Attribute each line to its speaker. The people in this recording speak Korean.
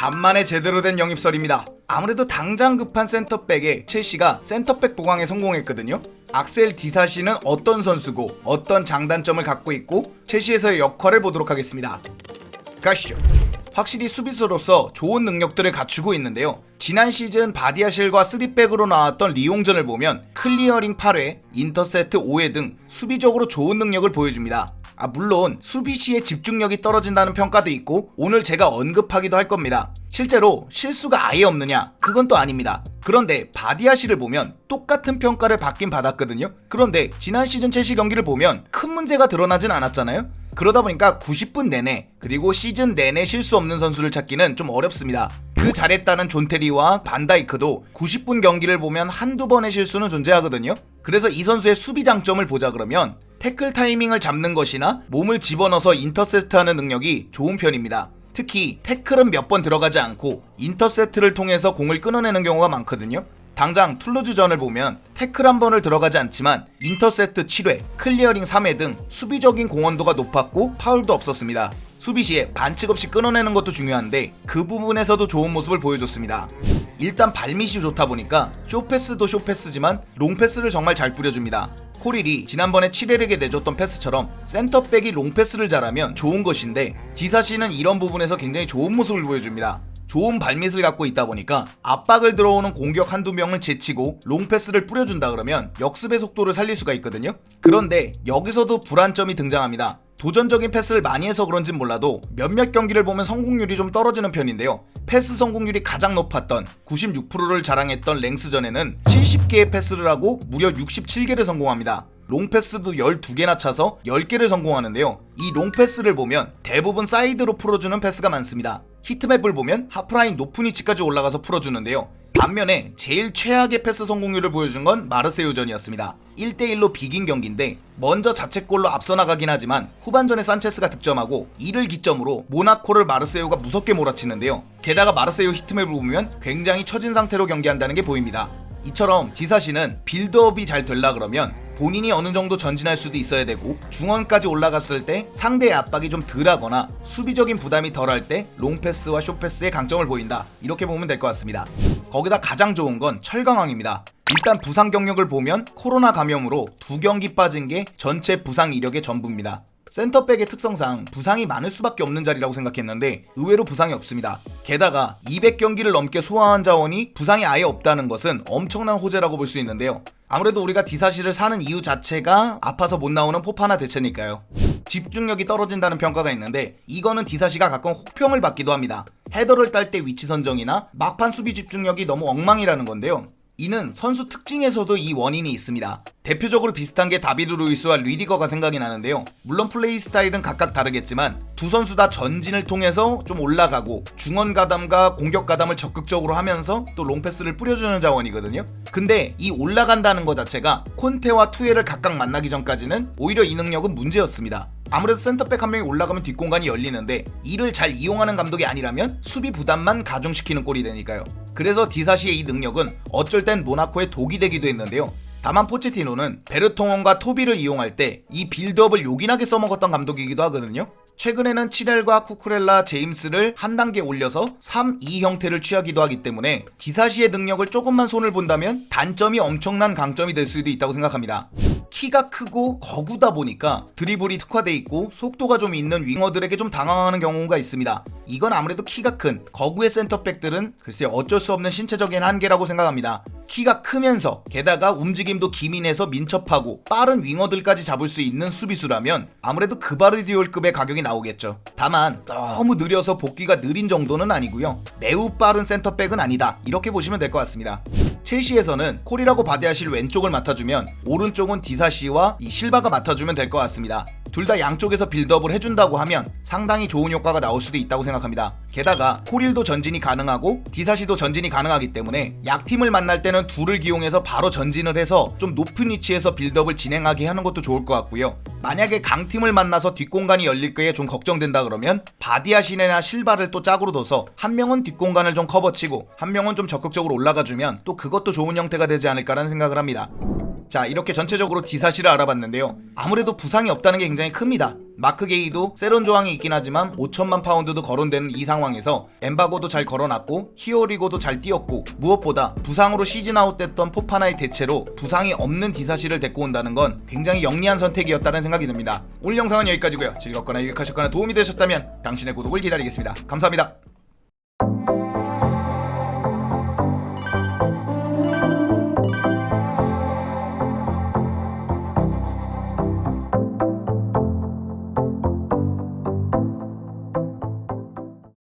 Speaker 1: 간만에 제대로 된 영입설입니다. 아무래도 당장 급한 센터백에 첼시가 센터백 보강에 성공했거든요. 악셀 디사시는 어떤 선수고 어떤 장단점을 갖고 있고 첼시에서의 역할을 보도록 하겠습니다. 가시죠. 확실히 수비수로서 좋은 능력들을 갖추고 있는데요. 지난 시즌 바디아실과 3백으로 나왔던 리용전을 보면 클리어링 8회, 인터세트 5회 등 수비적으로 좋은 능력을 보여줍니다. 아 물론 수비 시에 집중력이 떨어진다는 평가도 있고 오늘 제가 언급하기도 할 겁니다. 실제로 실수가 아예 없느냐? 그건 또 아닙니다. 그런데 바디아시를 보면 똑같은 평가를 받긴 받았거든요. 그런데 지난 시즌 첼시 경기를 보면 큰 문제가 드러나진 않았잖아요. 그러다 보니까 90분 내내 그리고 시즌 내내 실수 없는 선수를 찾기는 좀 어렵습니다. 그 잘했다는 존테리와 반다이크도 90분 경기를 보면 한두 번의 실수는 존재하거든요. 그래서 이 선수의 수비 장점을 보자 그러면 태클 타이밍을 잡는 것이나 몸을 집어넣어서 인터셉트하는 능력이 좋은 편입니다. 특히 태클은 몇 번 들어가지 않고 인터셉트를 통해서 공을 끊어내는 경우가 많거든요. 당장 툴루즈전을 보면 태클 한 번을 들어가지 않지만 인터셉트 7회, 클리어링 3회 등 수비적인 공헌도가 높았고 파울도 없었습니다. 수비 시에 반칙 없이 끊어내는 것도 중요한데 그 부분에서도 좋은 모습을 보여줬습니다. 일단 발밑이 좋다 보니까 쇼패스도 쇼패스지만 롱패스를 정말 잘 뿌려줍니다. 코릴이 지난번에 7회에게 내줬던 패스처럼 센터백이 롱패스를 잘하면 좋은 것인데 지사시는 이런 부분에서 굉장히 좋은 모습을 보여줍니다. 좋은 발밑을 갖고 있다 보니까 압박을 들어오는 공격 한두 명을 제치고 롱패스를 뿌려준다 그러면 역습의 속도를 살릴 수가 있거든요. 그런데 여기서도 불안점이 등장합니다. 도전적인 패스를 많이 해서 그런진 몰라도 몇몇 경기를 보면 성공률이 좀 떨어지는 편인데요. 패스 성공률이 가장 높았던 96%를 자랑했던 랭스전에는 70개의 패스를 하고 무려 67개를 성공합니다. 롱패스도 12개나 차서 10개를 성공하는데요. 이 롱패스를 보면 대부분 사이드로 풀어주는 패스가 많습니다. 히트맵을 보면 하프라인 높은 위치까지 올라가서 풀어주는데요. 반면에 제일 최악의 패스 성공률을 보여준 건 마르세유전이었습니다. 1대1로 비긴 경기인데 먼저 자책골로 앞서 나가긴 하지만 후반전에 산체스가 득점하고 이를 기점으로 모나코를 마르세유가 무섭게 몰아치는데요. 게다가 마르세유 히트맵을 보면 굉장히 처진 상태로 경기한다는 게 보입니다. 이처럼 디사시는 빌드업이 잘 되려 그러면 본인이 어느 정도 전진할 수도 있어야 되고 중원까지 올라갔을 때 상대의 압박이 좀 덜하거나 수비적인 부담이 덜할 때 롱패스와 숏패스의 강점을 보인다 이렇게 보면 될 것 같습니다 거기다 가장 좋은 건 철강왕입니다 일단 부상 경력을 보면 코로나 감염으로 두 경기 빠진 게 전체 부상 이력의 전부입니다 센터백의 특성상 부상이 많을 수밖에 없는 자리라고 생각했는데 의외로 부상이 없습니다. 게다가 200경기를 넘게 소화한 자원이 부상이 아예 없다는 것은 엄청난 호재라고 볼 수 있는데요. 아무래도 우리가 디사시를 사는 이유 자체가 아파서 못 나오는 포파나 대체니까요. 집중력이 떨어진다는 평가가 있는데 이거는 디사시가 가끔 혹평을 받기도 합니다. 헤더를 딸 때 위치 선정이나 막판 수비 집중력이 너무 엉망이라는 건데요. 이는 선수 특징에서도 이 원인이 있습니다. 대표적으로 비슷한 게 다비드 루이스와 리디거가 생각이 나는데요. 물론 플레이 스타일은 각각 다르겠지만 두 선수 다 전진을 통해서 좀 올라가고 중원 가담과 공격 가담을 적극적으로 하면서 또 롱패스를 뿌려주는 자원이거든요. 근데 이 올라간다는 것 자체가 콘테와 투에를 각각 만나기 전까지는 오히려 이 능력은 문제였습니다. 아무래도 센터백 한 명이 올라가면 뒷공간이 열리는데 이를 잘 이용하는 감독이 아니라면 수비 부담만 가중시키는 꼴이 되니까요. 그래서 디사시의 이 능력은 어쩔 땐 모나코의 독이 되기도 했는데요. 다만 포체티노는 베르통원과 토비를 이용할 때 이 빌드업을 요긴하게 써먹었던 감독이기도 하거든요. 최근에는 치렐과 쿠쿠렐라, 제임스를 한 단계 올려서 3-2 형태를 취하기도 하기 때문에 디사시의 능력을 조금만 손을 본다면 단점이 엄청난 강점이 될 수도 있다고 생각합니다. 키가 크고 거구다 보니까 드리블이 특화돼 있고 속도가 좀 있는 윙어들에게 좀 당황하는 경우가 있습니다. 이건 아무래도 키가 큰 거구의 센터백들은 글쎄 어쩔 수 없는 신체적인 한계라고 생각합니다. 키가 크면서 게다가 움직임도 기민해서 민첩하고 빠른 윙어들까지 잡을 수 있는 수비수라면 아무래도 그바르디올급의 가격이 나오겠죠. 다만 너무 느려서 복귀가 느린 정도는 아니고요. 매우 빠른 센터백은 아니다. 이렇게 보시면 될 것 같습니다. 첼시에서는 콜이라고 바데아실 왼쪽을 맡아주면 오른쪽은 디사시와 이 실바가 맡아주면 될 것 같습니다. 둘 다 양쪽에서 빌드업을 해준다고 하면 상당히 좋은 효과가 나올 수도 있다고 생각합니다. 게다가 코릴도 전진이 가능하고 디사시도 전진이 가능하기 때문에 약팀을 만날 때는 둘을 기용해서 바로 전진을 해서 좀 높은 위치에서 빌드업을 진행하게 하는 것도 좋을 것 같고요. 만약에 강팀을 만나서 뒷공간이 열릴 거에 좀 걱정된다 그러면 바디아시네나 실바를 또 짝으로 둬서 한 명은 뒷공간을 좀 커버치고 한 명은 좀 적극적으로 올라가주면 또 그것도 좋은 형태가 되지 않을까라는 생각을 합니다. 자 이렇게 전체적으로 디사시를 알아봤는데요. 아무래도 부상이 없다는 게 굉장히 큽니다. 마크 게이도 세론 조항이 있긴 하지만 5천만 파운드도 거론되는 이 상황에서 엠바고도 잘 걸어놨고 히어리고도 잘 뛰었고 무엇보다 부상으로 시즌 아웃됐던 포파나의 대체로 부상이 없는 디사시를 데리고 온다는 건 굉장히 영리한 선택이었다는 생각이 듭니다. 오늘 영상은 여기까지고요. 즐겁거나 유익하셨거나 도움이 되셨다면 당신의 구독을 기다리겠습니다. 감사합니다